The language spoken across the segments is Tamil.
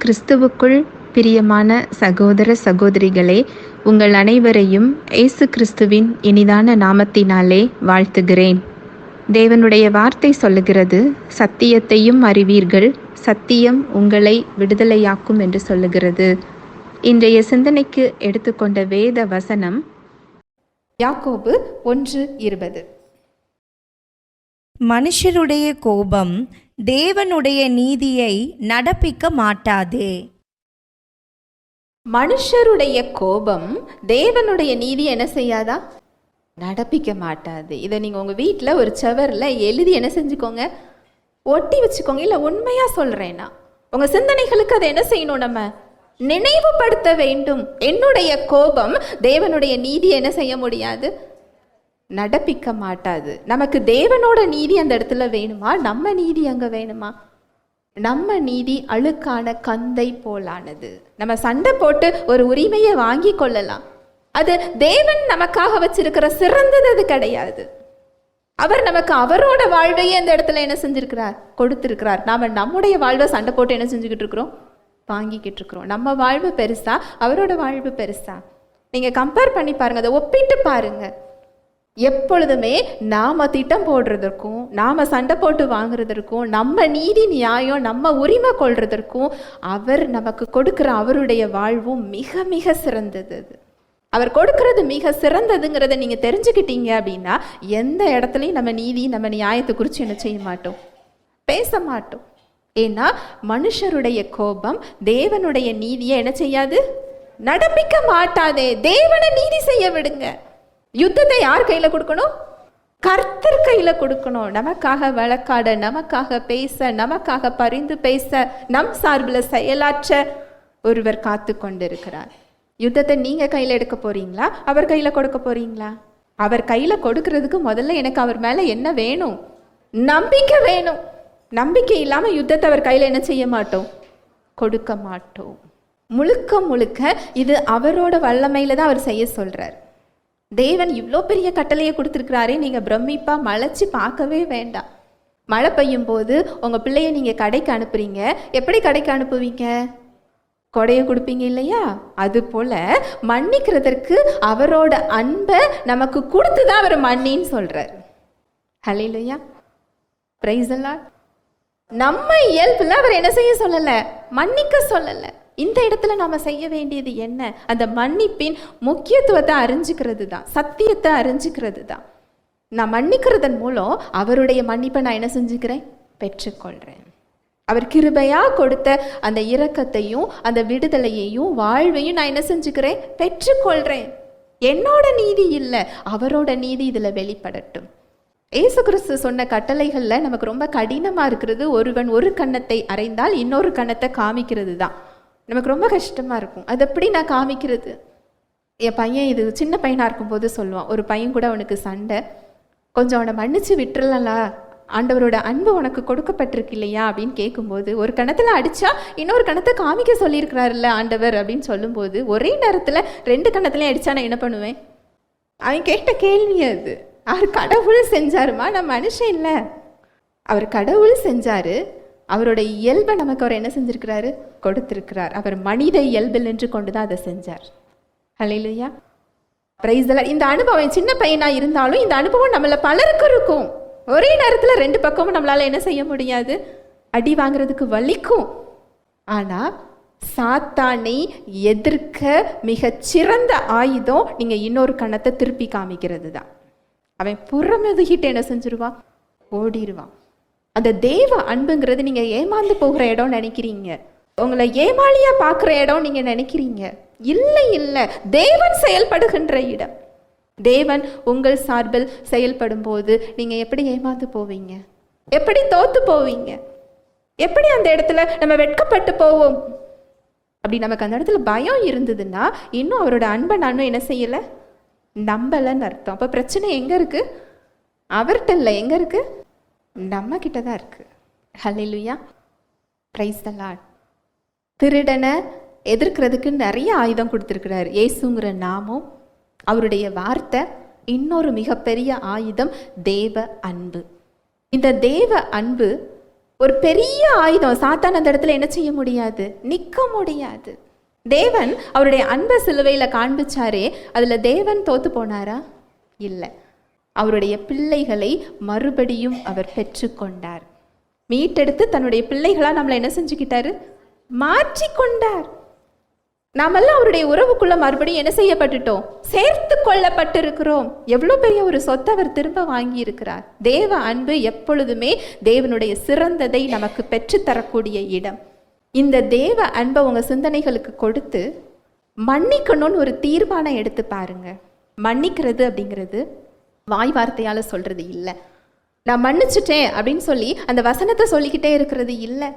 கிறிஸ்துவுக்குள் பிரியமான சகோதர சகோதரிகளே உங்கள் அனைவரையும் இயேசு கிறிஸ்துவின் இனிதான நாமத்தினாலே வாழ்த்துகிறேன். தேவனுடைய வார்த்தை சொல்லுகிறது சத்தியத்தையும் அறிவீர்கள் சத்தியம் உங்களை விடுதலையாக்கும் என்று சொல்லுகிறது. இன்றைய சிந்தனைக்கு எடுத்துக்கொண்ட வேத வசனம் யாக்கோபு ஒன்று இருபது. மனுஷருடைய கோபம் தேவனுடைய நீதியை நடப்பிக்க மாட்டாதே. மனுஷருடைய கோபம் தேவனுடைய நீதி என்ன செய்யாதா? நடப்பிக்க மாட்டாது. இதை நீங்கள் உங்கள் வீட்டில் ஒரு செவரில் எழுதி என்ன செஞ்சுக்கோங்க? ஒட்டி வச்சுக்கோங்க. இல்லை உண்மையாக சொல்கிறேன்னா உங்கள் சிந்தனைகளுக்கு அதை என்ன செய்யணும் நம்ம? நினைவுபடுத்த வேண்டும். என்னுடைய கோபம் தேவனுடைய நீதி என்ன செய்ய முடியாது? நடப்பிக்க மாட்டாது. நமக்கு தேவனோட நீதி அந்த இடத்துல வேணுமா? நம்ம நீதி அங்கே வேணுமா? நம்ம நீதி அழுக்கான கந்தை போலானது. நம்ம சண்டை போட்டு ஒரு உரிமையை வாங்கி கொள்ளலாம். அது தேவன் நமக்காக வச்சிருக்கிற சிறந்தது அது கிடையாது. அவர் நமக்கு அவரோட வாழ்வையே அந்த இடத்துல என்ன செஞ்சிருக்கிறார்? கொடுத்திருக்கிறார். நாம் நம்முடைய வாழ்வை சண்டை போட்டு என்ன செஞ்சுக்கிட்டு இருக்கிறோம்? வாங்கிக்கிட்டு இருக்கிறோம். நம்ம வாழ்வு பெருசா? அவரோட வாழ்வு பெருசா? நீங்கள் கம்பேர் பண்ணி பாருங்க. அதை ஒப்பிட்டு பாருங்கள் எப்பொழுதுமே நாம் திட்டம் போடுறதற்கும் நாம் சண்டை போட்டு வாங்குறதற்கும் நம்ம நீதி நியாயம் நம்ம உரிமை கொள்றதற்கும் அவர் நமக்கு கொடுக்குற அவருடைய வாழ்வும் மிக மிக சிறந்தது அவர் கொடுக்கறது மிக சிறந்ததுங்கிறத நீங்கள் தெரிஞ்சுக்கிட்டீங்க அப்படின்னா எந்த இடத்துலையும் நம்ம நீதி நம்ம நியாயத்தை குறித்து என்ன செய்ய மாட்டோம். பேச மாட்டோம். ஏன்னா மனுஷருடைய கோபம் தேவனுடைய நீதியை என்ன செய்யாது? நடப்பிக்க மாட்டாதே. தேவனை நீதி செய்ய விடுங்க. யுத்தத்தை யார் கையில் கொடுக்கணும்? கர்த்தர் கையில் கொடுக்கணும். நமக்காக வழக்காட நமக்காக பேச நமக்காக பரிந்து பேச நம் சார்பில் செயலாற்ற ஒருவர் காத்து கொண்டிருக்கிறார். யுத்தத்தை நீங்கள் கையில் எடுக்க போறீங்களா? அவர் கையில் கொடுக்க போறீங்களா? அவர் கையில் கொடுக்கறதுக்கு முதல்ல எனக்கு அவர் மேலே என்ன வேணும்? நம்பிக்கை வேணும். நம்பிக்கை இல்லாமல் யுத்தத்தை அவர் கையில் என்ன செய்ய மாட்டோம்? கொடுக்க மாட்டோம். முழுக்க முழுக்க இது அவரோட வல்லமையில தான் அவர் செய்ய சொல்கிறார் தேவன் இவ்வளோ பெரிய கட்டளையை கொடுத்துருக்கிறாரே நீங்கள் பிரமிப்பாக மலைச்சு பார்க்கவே வேண்டாம். மழை பெய்யும் போது உங்கள் பிள்ளைய நீங்கள் கடைக்கு அனுப்புறீங்க. எப்படி கடைக்கு அனுப்புவீங்க? கொடையை கொடுப்பீங்க இல்லையா? அது போல மன்னிக்கிறதற்கு அவரோட அன்பை நமக்கு கொடுத்து தான் அவர் மன்னின்னு சொல்கிறார் ஹலே இல்லையா ப்ரைஸ் எல்லாம் நம்ம இயல்பில் அவர் என்ன செய்ய சொல்லலை? மன்னிக்க சொல்லலை. இந்த இடத்துல நாம் செய்ய வேண்டியது என்ன? அந்த மன்னிப்பின் முக்கியத்துவத்தை அறிஞ்சுக்கிறது தான் சத்தியத்தை அறிஞ்சுக்கிறது தான் நான் மன்னிக்கிறதன் மூலம் அவருடைய மன்னிப்பை நான் என்ன செஞ்சுக்கிறேன்? பெற்றுக்கொள்கிறேன் அவர் கிருபையாக கொடுத்த அந்த இரக்கத்தையும் அந்த விடுதலையையும் வாழ்வையும் நான் என்ன செஞ்சுக்கிறேன்? பெற்றுக்கொள்கிறேன் என்னோட நீதி இல்லை அவரோட நீதி இதில் வெளிப்படட்டும். ஏசு கிறிஸ்து சொன்ன கட்டளைகளில் நமக்கு ரொம்ப கடினமாக இருக்கிறது. ஒருவன் ஒரு கன்னத்தை அறைந்தால் இன்னொரு கன்னத்தை காமிக்கிறது தான் நமக்கு ரொம்ப கஷ்டமாக இருக்கும். அது எப்படி நான் காமிக்கிறது? என் பையன் இது சின்ன பையனாக இருக்கும்போது சொல்லுவான் ஒரு பையன் கூட அவனுக்கு சண்டை. கொஞ்சம் அவனை மன்னிச்சு விட்டுறலா ஆண்டவரோட அன்பு உனக்கு கொடுக்கப்பட்டிருக்கு இல்லையா? அப்படின்னு கேட்கும்போது ஒரு கணத்தில் அடித்தா இன்னொரு கணத்தை காமிக்க சொல்லியிருக்கிறாருல்ல ஆண்டவர். அப்படின்னு சொல்லும்போது ஒரே நேரத்தில் ரெண்டு கணத்துலையும் அடித்தா நான் என்ன பண்ணுவேன்? அவன் கேட்ட கேள்வி அது. அவர் கடவுள் செஞ்சாருமா? நான் மனுஷன் இல்லை. அவர் கடவுள் செஞ்சாரு. அவரோட இயல்பை நமக்கு அவர் என்ன செஞ்சிருக்கிறாரு? கொடுத்திருக்கிறார். அவர் மனித இயல்பில் நின்று கொண்டு தான் அதை செஞ்சார். ஹலையிலையா பிரைஸ் இந்த அனுபவம் சின்ன பையனா இருந்தாலும் இந்த அனுபவம் நம்மள பலருக்கு இருக்கும். ஒரே நேரத்தில் ரெண்டு பக்கமும் நம்மளால என்ன செய்ய முடியாது? அடி வாங்குறதுக்கு வலிக்கும். ஆனா சாத்தானை எதிர்க்க மிக சிறந்த ஆயுதம் நீங்க இன்னொரு கணத்தை திருப்பி காமிக்கிறது தான் அவன் புறமெதுகிட்டு என்ன செஞ்சிருவான்? ஓடிடுவான் அந்த தேவ அன்புங்கிறது நீங்க ஏமாந்து போகிற இடம் நினைக்கிறீங்க. உங்களை ஏமாளியா பார்க்குற இடம் நீங்க நினைக்கிறீங்க. இல்லை இல்லை. தேவன் செயல்படுகின்ற இடம். தேவன் உங்கள் சார்பில் செயல்படும் போது நீங்க எப்படி ஏமாந்து போவீங்க? எப்படி தோத்து போவீங்க? எப்படி அந்த இடத்துல நம்ம வெட்கப்பட்டு போவோம்? அப்படி நமக்கு அந்த இடத்துல பயம் இருந்ததுன்னா இன்னும் அவரோட அன்பை நானும் என்ன செய்யலை? நம்பலைன்னு அர்த்தம். அப்போ பிரச்சனை எங்கே இருக்குது அவர்கிட்ட இல்லை. எங்கே இருக்குது நம்ம கிட்ட தான் இருக்கு. ஹல்லேலூயா லுயா த லார்ட் திருடனை எதிர்க்கிறதுக்கு நிறைய ஆயுதம் கொடுத்துருக்கிறார். இயேசுங்கிற நாமம் அவருடைய வார்த்தை இன்னொரு மிகப்பெரிய ஆயுதம் தேவ அன்பு. இந்த தேவ அன்பு ஒரு பெரிய ஆயுதம். சாத்தான் அந்த இடத்துல என்ன செய்ய முடியாது? நிற்க முடியாது. தேவன் அவருடைய அன்பை சிலுவையில் காண்பிச்சாரே அதில் தேவன் தோத்து போனாரா? இல்லை. அவருடைய பிள்ளைகளை மறுபடியும் அவர் பெற்றுக்கொண்டார். மீட்டெடுத்து தன்னுடைய பிள்ளைகளா நம்மளை என்ன செஞ்சுக்கிட்டாரு? மாற்றிக்கொண்டார். நாமெல்லாம் அவருடைய உறவுக்குள்ள மறுபடியும் என்ன செய்யப்பட்டுட்டோம்? சேர்த்து கொள்ளப்பட்டிருக்கிறோம். எவ்வளோ பெரிய ஒரு சொத்தை அவர் திரும்ப வாங்கி இருக்கிறார் தேவ அன்பு எப்பொழுதுமே தேவனுடைய சிறந்ததை நமக்கு பெற்றுத்தரக்கூடிய இடம். இந்த தேவ அன்பை உங்கள் சிந்தனைகளுக்கு கொடுத்து மன்னிக்கணும்னு ஒரு தீர்மானம் எடுத்து பாருங்க. மன்னிக்கிறது அப்படிங்கிறது வாய் வார்த்தையால் சொல்கிறது இல்லை. நான் மன்னிச்சிட்டேன் அப்படின்னு சொல்லி அந்த வசனத்தை சொல்லிக்கிட்டே இருக்கிறது இல்லை.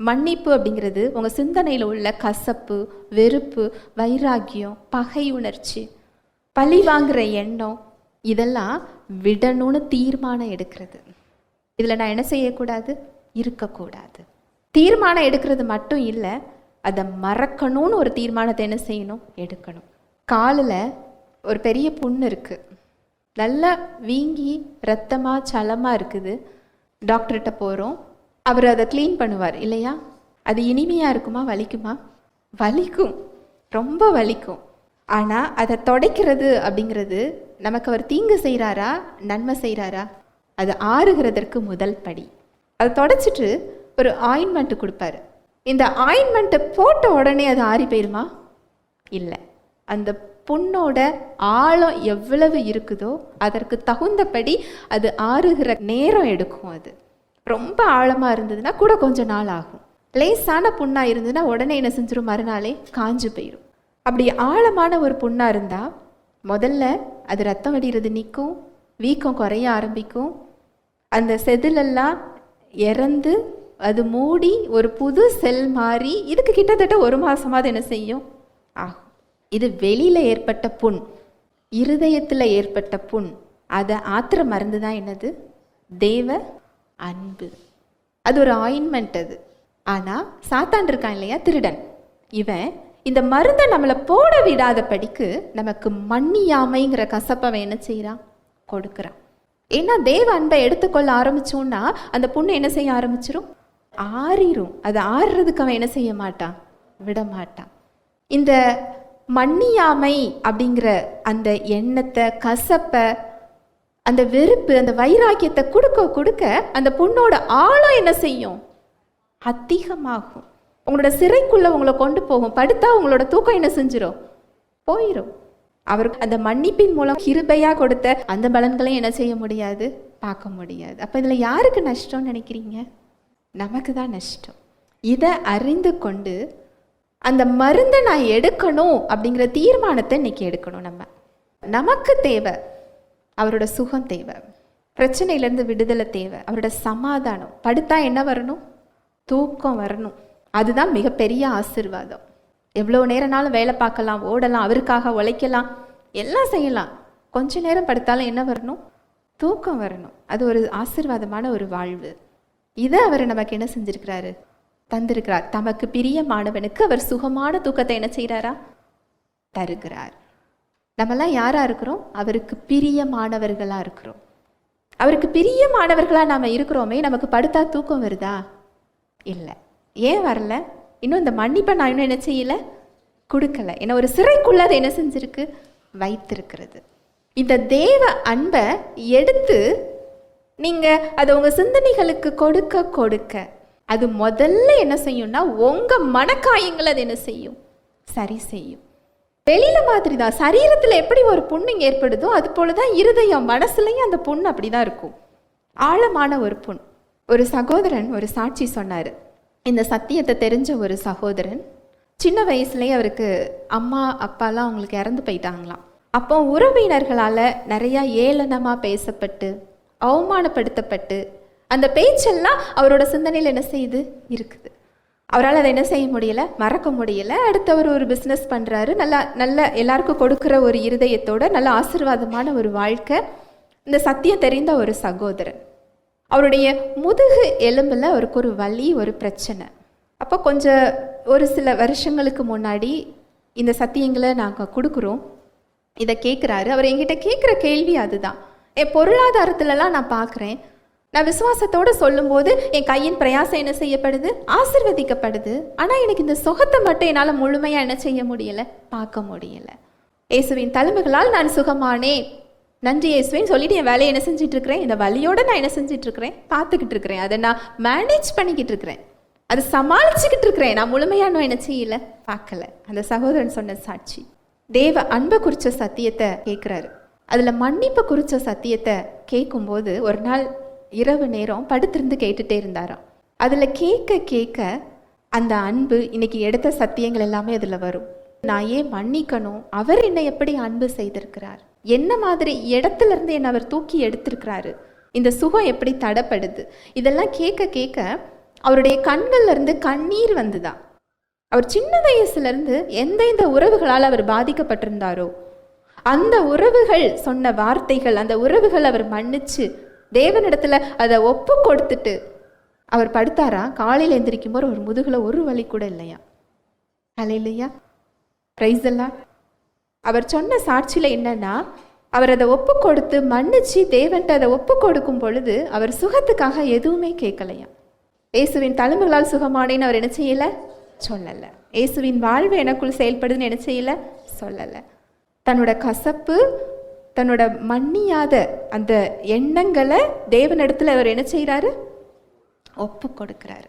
மன்னிப்பு அப்படிங்கிறது உங்கள் சிந்தனையில் உள்ள கசப்பு வெறுப்பு வைராக்கியம் பகை உணர்ச்சி பழி வாங்குகிற எண்ணம் இதெல்லாம் விடணும்னு தீர்மானம் எடுக்கிறது. இதில் நான் என்ன செய்யக்கூடாது? இருக்கக்கூடாது. தீர்மானம் எடுக்கிறது மட்டும் இல்லை அதை மறக்கணும்னு ஒரு தீர்மானத்தை என்ன செய்யணும்? எடுக்கணும். காலில் ஒரு பெரிய புண்ணு இருக்குது நல்லா வீங்கி ரத்தமாக சலமாக இருக்குது. டாக்டர்கிட்ட போகிறோம் அவர் அதை க்ளீன் பண்ணுவார் இல்லையா? அது இனிமையாக இருக்குமா வலிக்குமா? வலிக்கும். ரொம்ப வலிக்கும். ஆனால் அதை தொடைக்கிறது அப்படிங்கிறது நமக்கு அவர் தீங்கு செய்கிறாரா நன்மை செய்கிறாரா அது ஆறுகிறதற்கு முதல் படி. அதை தொடச்சிட்டு ஒரு ஆயின்மெண்ட் கொடுப்பாரு. இந்த ஆயின்மெண்ட்டை போட்ட உடனே அது ஆறி போயிருமா? இல்லை. அந்த புண்ணோட ஆழம் எவ்வளவு இருக்குதோ அதற்கு தகுந்தபடி அது ஆறுகிற நேரம் எடுக்கும் அது. ரொம்ப ஆழமாக இருந்ததுன்னா கூட கொஞ்ச நாள் ஆகும். லேசான புண்ணாக இருந்ததுன்னா உடனே என்ன செஞ்சிடும் மறுநாளே காஞ்சு போயிடும் அப்படி ஆழமான ஒரு புண்ணாக இருந்தால் முதல்ல அது ரத்தம் வடிகிறது நிற்கும் வீக்கம் குறைய ஆரம்பிக்கும். அந்த செதிலெல்லாம் இறந்து அது மூடி ஒரு புது செல் மாறி இதுக்கு கிட்டத்தட்ட ஒரு மாதமாவது என்ன செய்யும்? ஆகும். இது வெளியில் ஏற்பட்ட புண் இருதயத்தில் ஏற்பட்ட புண். அதை ஆத்திர மருந்து தான் என்னது? தேவ அன்பு. அது ஒரு ஆயின்மெண்ட் அது. ஆனால் சாத்தான் இருக்கான் இல்லையா? திருடன். இவன் இந்த மருந்தை நம்மளை போட விடாத படிக்கு நமக்கு மன்னியாமைங்கிற கசப்பை என்ன செய்கிறான் கொடுக்குறான். ஏன்னா தேவ அன்பை எடுத்துக்கொள்ள ஆரம்பிச்சோன்னா அந்த புண்ணு என்ன செய்ய ஆரம்பிச்சிரும்? ஆறிரும். அது ஆறுறதுக்கு அவன் என்ன செய்ய மாட்டான்? விட மாட்டான். இந்த மன்னியாமை அப்படிங்கிற அந்த எண்ணத்தை கசப்பை அந்த வெறுப்பு அந்த வைராக்கியத்தை கொடுக்க கொடுக்க அந்த பொண்ணோட ஆழம் என்ன செய்யும்? அதிகமாகும். உங்களோட சிறைக்குள்ளே உங்களை கொண்டு போகும். படுத்தா உங்களோட தூக்கம் என்ன செஞ்சிடும் போயிடும் அவருக்கு அந்த மன்னிப்பின் மூலம் கிருபையாக கொடுத்த அந்த பலன்களையும் என்ன செய்ய முடியாது? பார்க்க முடியாது. அப்போ இதில் யாருக்கு நஷ்டம்னு நினைக்கிறீங்க? நமக்கு தான் நஷ்டம். இதை அறிந்து கொண்டு அந்த மருந்தை நான் எடுக்கணும் அப்படிங்கிற தீர்மானத்தை இன்னைக்கு எடுக்கணும் நம்ம. நமக்கு தேவை அவரோட சுகம் தேவை. பிரச்சனையிலேருந்து விடுதலை தேவை அவரோட சமாதானம். படுத்தா என்ன வரணும்? தூக்கம் வரணும். அதுதான் மிகப்பெரிய ஆசிர்வாதம். எவ்வளோ நேரம்னாலும் வேலை பார்க்கலாம் ஓடலாம் அவருக்காக உழைக்கலாம் எல்லாம் செய்யலாம். கொஞ்ச நேரம் படுத்தாலும் என்ன வரணும்? தூக்கம் வரணும். அது ஒரு ஆசிர்வாதமான ஒரு வாழ்வு. இதை அவர் நமக்கு என்ன செஞ்சுருக்கிறாரு? தந்திருக்கிறார். தமக்கு பிரியமானவனுக்கு அவர் சுகமான தூக்கத்தை என்ன செய்கிறாரா தருகிறார். நம்மலாம் யாராக இருக்கிறோம்? அவருக்கு பிரியமானவர்களாக இருக்கிறோம். அவருக்கு பிரியமானவர்களாக நாம் இருக்கிறோமே நமக்கு படுத்தா தூக்கம் வருதா? இல்லை. ஏன் வரல? இன்னும் இந்த மன்னிப்பை நான் இன்னும் என்ன செய்யல? கொடுக்கல. என்ன ஒரு சிறைக்குள்ள அதை என்ன செஞ்சிருக்கு? வைத்திருக்கிறது. இந்த தேவ அன்பை எடுத்து நீங்கள் அதை உங்கள் சிந்தனைகளுக்கு கொடுக்க கொடுக்க அது முதல்ல என்ன செய்யும்னா உங்க மனக்காயங்களை அது என்ன செய்யும்? சரி செய்யும். வெளியில மாதிரி தான் சரீரத்தில் எப்படி ஒரு புண்ணு ஏற்படுதோ அது போல தான் இருதயம் மனசுலையும் அந்த புண் அப்படி தான் இருக்கும். ஆழமான ஒரு புண். ஒரு சகோதரன் ஒரு சாட்சி சொன்னார். இந்த சத்தியத்தை தெரிஞ்ச ஒரு சகோதரன் சின்ன வயசுலேயே அவருக்கு அம்மா அப்பாலாம் அவங்களுக்கு இறந்து போயிட்டாங்களாம். அப்போ உறவினர்களால் நிறையா ஏளனமாக பேசப்பட்டு அவமானப்படுத்தப்பட்டு அந்த பேச்செல்லாம் அவரோட சிந்தனையில் என்ன செய்யுது இருக்குது. அவரால் அதை என்ன செய்ய முடியல? மறக்க முடியல. அடுத்தவர் ஒரு பிஸ்னஸ் பண்ணுறாரு நல்லா நல்ல எல்லாருக்கும் கொடுக்குற ஒரு இருதயத்தோட நல்ல ஆசீர்வாதமான ஒரு வாழ்க்கை. இந்த சத்தியம் தெரிந்த ஒரு சகோதரன். அவருடைய முதுகு எலும்பில் அவருக்கு ஒரு வலி ஒரு பிரச்சனை. அப்போ கொஞ்சம் ஒரு சில வருஷங்களுக்கு முன்னாடி இந்த சத்தியங்களை நாங்கள் கொடுக்குறோம். இதை கேட்குறாரு. அவர் என்கிட்ட கேட்குற கேள்வி அதுதான். என் பொருளாதாரத்துலலாம் நான் பார்க்குறேன். நான் விசுவாசத்தோடு சொல்லும்போது என் கையின் பிரயாசம் என்ன செய்யப்படுது? ஆசிர்வதிக்கப்படுது. ஆனால் எனக்கு இந்த சுகத்தை மட்டும் என்னால் முழுமையாக என்ன செய்ய முடியலை? பார்க்க முடியலை. இயேசுவின் தழும்புகளால் நான் சுகமானேன். நன்றி இயேசுவின். சொல்லிட்டு என் வேலையை என்ன செஞ்சிட்ருக்கிறேன்? இந்த வழியோடு நான் என்ன செஞ்சிட்ருக்கிறேன்? பார்த்துக்கிட்டு இருக்கிறேன். அதை நான் மேனேஜ் பண்ணிக்கிட்டு இருக்கிறேன் அதை சமாளிச்சுக்கிட்டு இருக்கிறேன் நான் முழுமையான என்ன செய்யல? பார்க்கல. அந்த சகோதரன் சொன்ன சாட்சி. தேவ அன்பை குறித்த சத்தியத்தை கேட்குறாரு. அதில் மன்னிப்பை குறித்த சத்தியத்தை கேட்கும்போது ஒரு நாள் இரவு நேரம் படுத்திருந்து கேட்டுட்டே இருந்தாராம். அதில் கேட்க கேட்க அந்த அன்பு இன்னைக்கு எடுத்த சத்தியங்கள் எல்லாமே அதில் வரும். நான் ஏன் மன்னிக்கணும்? அவர் என்னை எப்படி அன்பு செய்திருக்கிறார்? என்ன மாதிரி இடத்துல இருந்து என்னை அவர் தூக்கி எடுத்திருக்கிறாரு? இந்த சுகம் எப்படி தடப்படுது? இதெல்லாம் கேட்க கேட்க அவருடைய கண்கள்லேருந்து கண்ணீர் வந்துதான் அவர் சின்ன வயசுலேருந்து எந்தெந்த உறவுகளால் அவர் பாதிக்கப்பட்டிருந்தாரோ? அந்த உறவுகள் சொன்ன வார்த்தைகள் அந்த உறவுகள் அவர் மன்னிச்சு தேவனிடத்தில் அதை ஒப்பு கொடுத்துட்டு அவர் படுத்தாரா? காலையில் எந்திரிக்கும் போது ஒரு முதுகில் ஒரு வழி கூட இல்லையா? அலை இல்லையா ப்ரைஸ் எல்லாம் அவர் சொன்ன சாட்சியில் என்னன்னா அவர் அதை ஒப்பு கொடுத்து மன்னிச்சு தேவன்ட்ட அதை ஒப்பு கொடுக்கும் பொழுது அவர் சுகத்துக்காக எதுவுமே கேட்கலையா? இயேசுவின் தழும்புகளால் சுகமானேன்னு அவர் என்ன செய்யல? சொல்லலை. இயேசுவின் வாழ்வு எனக்குள் செயல்படுதுன்னு என்ன செய்யல? சொல்லலை. தன்னோட கசப்பு தன்னோட மன்னியாத அந்த எண்ணங்களை தேவனிடத்தில் அவர் என்ன செய்கிறாரு ஒப்பு கொடுக்கிறார்.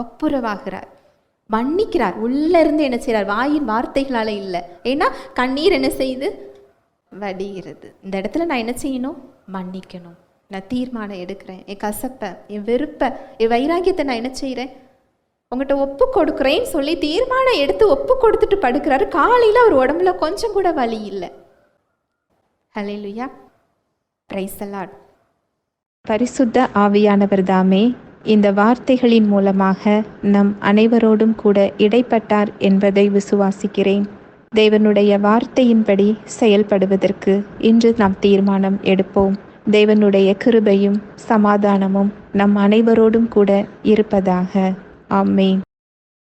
ஒப்புரவாகிறார். மன்னிக்கிறார். உள்ள இருந்து என்ன செய்கிறார் வாயின் வார்த்தைகளால் இல்லை. ஏன்னா கண்ணீர் என்ன செய்யுது? வடிகிறது. இந்த இடத்துல நான் என்ன செய்யணும்? மன்னிக்கணும். நான் தீர்மானம் எடுக்கிறேன். என் கசப்பை என் வெறுப்பை என் வைராக்கியத்தை நான் என்ன செய்கிறேன் உங்கள்கிட்ட ஒப்பு கொடுக்குறேன்னு சொல்லி தீர்மானம் எடுத்து ஒப்பு கொடுத்துட்டு படுக்கிறாரு. காலையில் அவர் உடம்புல கொஞ்சம் கூட வலி இல்லை. ஹலெலுயா லுயா பரிசுத்த ஆவியானவர் தாமே இந்த வார்த்தைகளின் மூலமாக நம் அனைவரோடும் கூட இடைப்பட்டார் என்பதை விசுவாசிக்கிறேன். தேவனுடைய வார்த்தையின்படி செயல்படுவதற்கு இன்று நாம் தீர்மானம் எடுப்போம். தேவனுடைய கிருபையும் சமாதானமும் நம் அனைவரோடும் கூட இருப்பதாக. ஆமேன்.